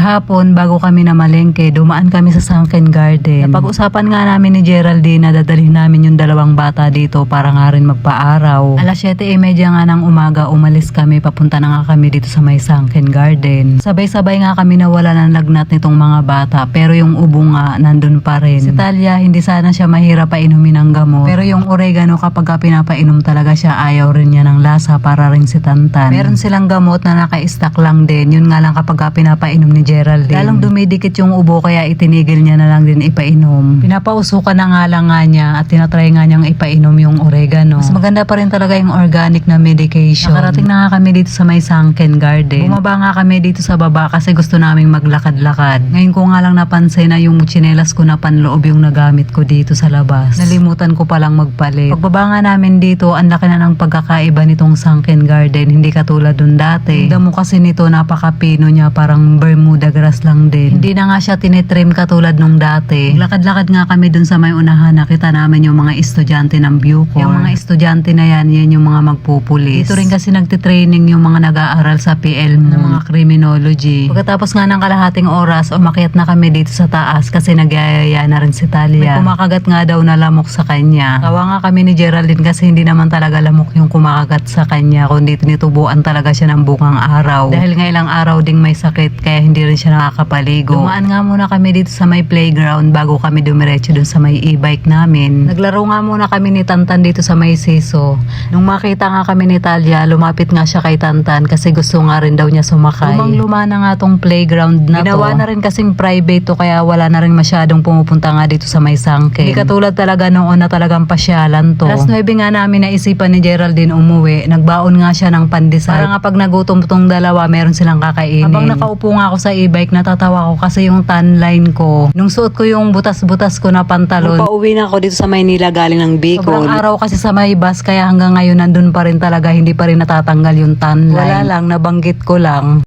Kahapon, bago kami na malengke, dumaan kami sa Sunken Garden. Napag-usapan nga namin ni Geraldine na dadalhin namin yung dalawang bata dito para nga rin magpa-araw. Alas 7.30 nga ng umaga, umalis kami. Papunta na nga kami dito sa may Sunken Garden. Sabay-sabay nga kami nawala ng lagnat nitong mga bata. Pero yung ubo nga, nandun pa rin. Si Talia, hindi sana siya mahirap painumin ng gamot. Pero yung oregano, kapag ka pinapainom talaga siya, ayaw rin niya ng lasa para rin si Tantan. Meron silang gamot na naka-stack lang din. Yun nga lang kapag ka pinapainom ni Geraldine. Lalong dumidikit yung ubo kaya itinigil niya na lang din ipainom. Pinapausukan na nga lang nga niya at tinatry nga niyang ipainom yung oregano. Mas maganda pa rin talaga yung organic na medication. Nakarating na nga kami dito sa may Sunken Garden. Bumaba nga kami dito sa baba kasi gusto naming maglakad-lakad. Ngayon ko nga lang napansin na yung tsinelas ko na panloob yung nagamit ko dito sa labas. Nalimutan ko palang magpalit. Pagbaba nga namin dito, ang laki na ng pagkakaiba nitong Sunken Garden. Hindi katulad dun dati. Damo kasi nito napakapino niya parang Bermuda grass lang din. Hindi na nga siya tinitrim katulad nung dati. Lakad-lakad nga kami dun sa may unahan nakita namin yung mga estudyante ng Bucor. Yung mga estudyante na yan, yan yung mga magpupulis. Dito rin kasi nagtitraining yung mga nag-aaral sa PL mo. Ng mga criminology. Pagkatapos nga ng kalahating oras, umakyat na kami dito sa taas kasi nagyayaya na rin si Talia. May kumakagat nga daw na lamok sa kanya. Tawa nga kami ni Geraldine kasi hindi naman talaga lamok yung kumakagat sa kanya kundi tinitubuan talaga siya ng bungang araw. Dahil nga ilang araw ding may sakit kaya hindi rin siya nakakapaligo. Dumaan nga muna kami dito sa may playground bago kami dumiretso dun sa may e-bike namin. Naglaro nga muna kami ni Tantan dito sa may siso. Nung makita nga kami ni Talia, lumapit nga siya kay Tantan kasi gusto nga rin daw niya sumakay. Lumang luma na nga tong playground na Ginawa na rin kasing private to kaya wala na rin masyadong pumupunta nga dito sa may sangke. Hindi katulad talaga noon na talagang pasyalan to. Alas 9 nga namin naisipan ni Geraldine umuwi. Nagbaon nga siya ng pandesal. Para nga pag nagutom tong dalawa, meron silang kakainin. Habang nakaupo nga ako sa e-bike, natatawa ko kasi yung tan line ko. Nung suot ko yung butas-butas ko na pantalon. Pauwi na ako dito sa Maynila galing ng Bicol. Sobrang araw kasi sa may bus kaya hanggang ngayon nandun pa rin talaga hindi pa rin natatanggal yung tan line. Wala lang, nabanggit ko lang.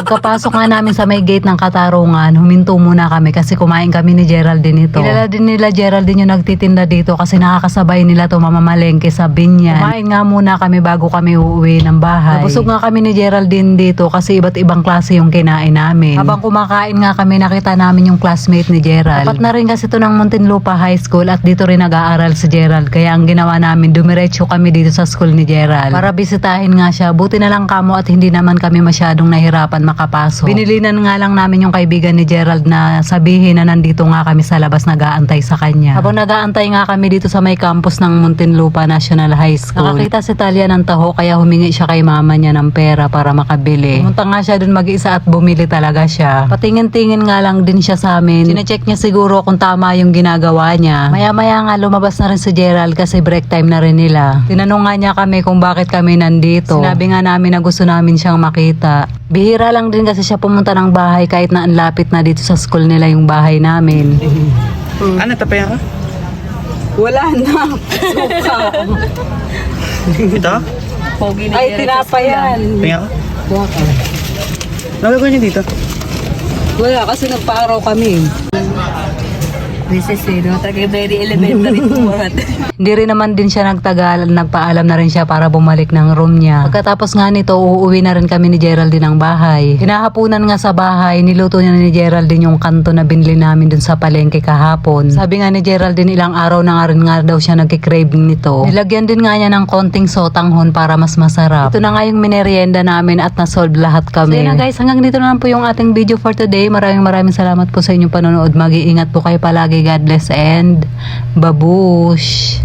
Pagkapasok nga namin sa may gate ng Katarungan, huminto muna kami kasi kumain kami ni Geraldine ito. Kilala din nila Geraldine yung nagtitinda dito kasi nakakasabay nila to mamamalengke sa binyan. Kumain nga muna kami bago kami uuwi ng bahay. Nabusog nga kami ni Geraldine dito kasi iba't ibang klase yung kinain namin. Habang kumakain nga kami, nakita namin yung classmate ni Gerald. Tapat na rin kasi to ng Muntinlupa High School at dito rin nag-aaral si Gerald. Kaya ang ginawa namin, dumiretso kami dito sa school ni Gerald. Para bisitahin nga siya. Buti na lang kamo at hindi naman kami masyadong nahirapan makapasok. Binilinan nga lang namin yung kaibigan ni Gerald na sabihin na nandito nga kami sa labas nag-aantay sa kanya. Habang nag-aantay nga kami dito sa may campus ng Muntinlupa National High School. Nakakita si Talia ng taho kaya humingi siya kay mama niya ng pera para makabili. Pumunta nga siya dun mag-isa at bumili talaga siya. Patingin-tingin nga lang din siya sa amin. Sinecheck niya siguro kung tama yung ginagawa niya. Maya-maya nga lumabas na rin si Gerald kasi break time na rin nila. Tinanong nga niya kami kung bakit kami nandito. Sinabi nga namin na gusto namin siyang makita. Bihira lang din kasi siya pumunta ng bahay kahit na ang lapit na dito sa school nila yung bahay namin. Ano, tapayan ka? Wala na. Ito? Ay, tinapayan. Pahinga ka? Ano gagawin niyo dito? Wala, kasi nagpa-araw kami. Princess eh, no? Very elementary po Hindi rin naman din siya nagtagal, nagpaalam na rin siya para bumalik ng room niya. Pagkatapos nga nito, uuwi na rin kami ni Geraldine ng bahay. Kinahapunan nga sa bahay, niluto niya ni Geraldine yung kanto na binili namin dun sa palengke kahapon. Sabi nga ni Geraldine, ilang araw na nga rin nga daw siya nagkikraving nito. Nilagyan din nga niya ng konting sotanghon para mas masarap. Ito na nga yung minerienda namin at nasolve lahat kami. So yun na guys, hanggang dito na lang po yung ating video for today. Maraming maraming salamat po sa inyong panonood. Mag-iingat po kayo palagi. God bless and babush!